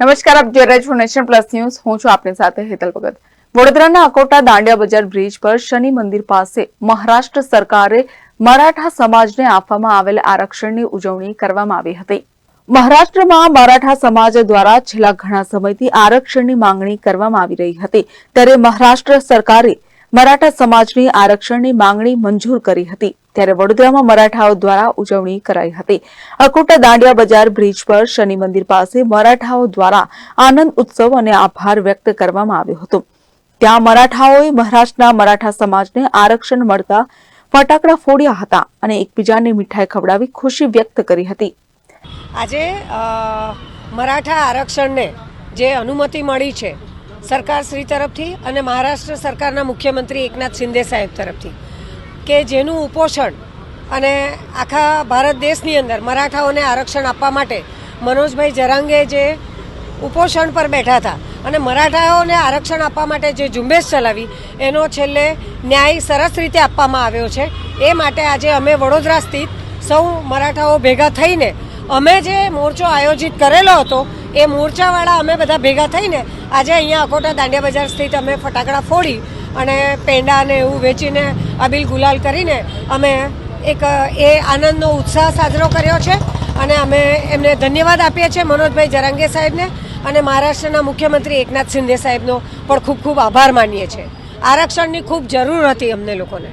નમસ્કાર, આપ જોઈ રહ્યા છો નેશન પ્લસ ન્યૂઝ. હું છું આપની સાથે હેતલ ભગત. વડોદરાના અકોટા દાંડિયા બજાર બ્રિજ પર શનિ મંદિર પાસે મહારાષ્ટ્ર સરકારે મરાઠા સમાજને આપવામાં આવેલ આરક્ષણની ઉજવણી કરવામાં આવી હતી. મહારાષ્ટ્રમાં મરાઠા સમાજ દ્વારા છેલ્લા ઘણા સમયથી આરક્ષણની માંગણી કરવામાં આવી રહી હતી. ત્યારે મહારાષ્ટ્ર સરકારે મરાઠા સમાજની આરક્ષણની માંગણી મંજૂર કરી હતી. ત્યારે વડોદરામાં મરાઠાઓ દ્વારા ઉજવણી કરાઈ હતી. અકોટા દાંડિયા બજાર બ્રિજ પર શનિ મંદિર પાસે મરાઠાઓ દ્વારા આનંદ ઉત્સવ અને આભાર વ્યક્ત કરવામાં આવ્યો હતો. ત્યાં મરાઠાઓએ મહારાષ્ટ્રના મરાઠા સમાજને આરક્ષણ મળતા ફટાકડા ફોડ્યા હતા અને એકબીજાને મીઠાઈ ખવડાવી ખુશી વ્યક્ત કરી હતી. આજે મરાઠા આરક્ષણને જે અનુમતિ મળી છે, સરકાર શ્રી તરફથી અને મહારાષ્ટ્ર સરકારના મુખ્યમંત્રી એકનાથ શિંદે સાહેબ તરફથી કે જેનું ઉપોષણ અને આખા ભારત દેશની અંદર મરાઠાઓને આરક્ષણ આપવા માટે મનોજભાઈ જરાંગે જે ઉપોષણ પર બેઠા હતા અને મરાઠાઓને આરક્ષણ આપવા માટે જે ઝુંબેશ ચલાવી, એનો છેલ્લે ન્યાય સરસ રીતે આપવામાં આવ્યો છે. એ માટે આજે અમે વડોદરા સ્થિત સૌ મરાઠાઓ ભેગા થઈને અમે જે મોરચો આયોજિત કરેલો હતો, એ મોરચાવાળા અમે બધા ભેગા થઈને આજે અહીંયા અકોટા દાંડિયા બજાર સ્થિત અમે ફટાકડા ફોડી અને પેંડા ને એવું વેચીને અબીલ ગુલાલ કરીને અમે એક એ આનંદનો ઉત્સાહ સાજરો કર્યો છે. અને અમે એમને ધન્યવાદ આપીએ છીએ મનોજભાઈ જરાંગે સાહેબને. અને મહારાષ્ટ્રના મુખ્યમંત્રી એકનાથ શિંદે સાહેબનો પણ ખૂબ ખૂબ આભાર માનીએ છીએ. આરક્ષણની ખૂબ જરૂર હતી અમને લોકોને.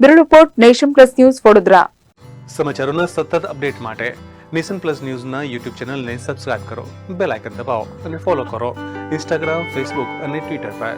Bureau report nation plus news Vadodara. સમાચારોના સતત અપડેટ માટે નેશન પ્લસ ન્યૂઝના યુટ્યુબ ચેનલને સબસ્ક્રાઇબ કરો બેલ આઇકન દબાવો અને ફોલો કરો. ઇન્સ્ટાગ્રામ ફેસબુક અને ટ્વિટર પર.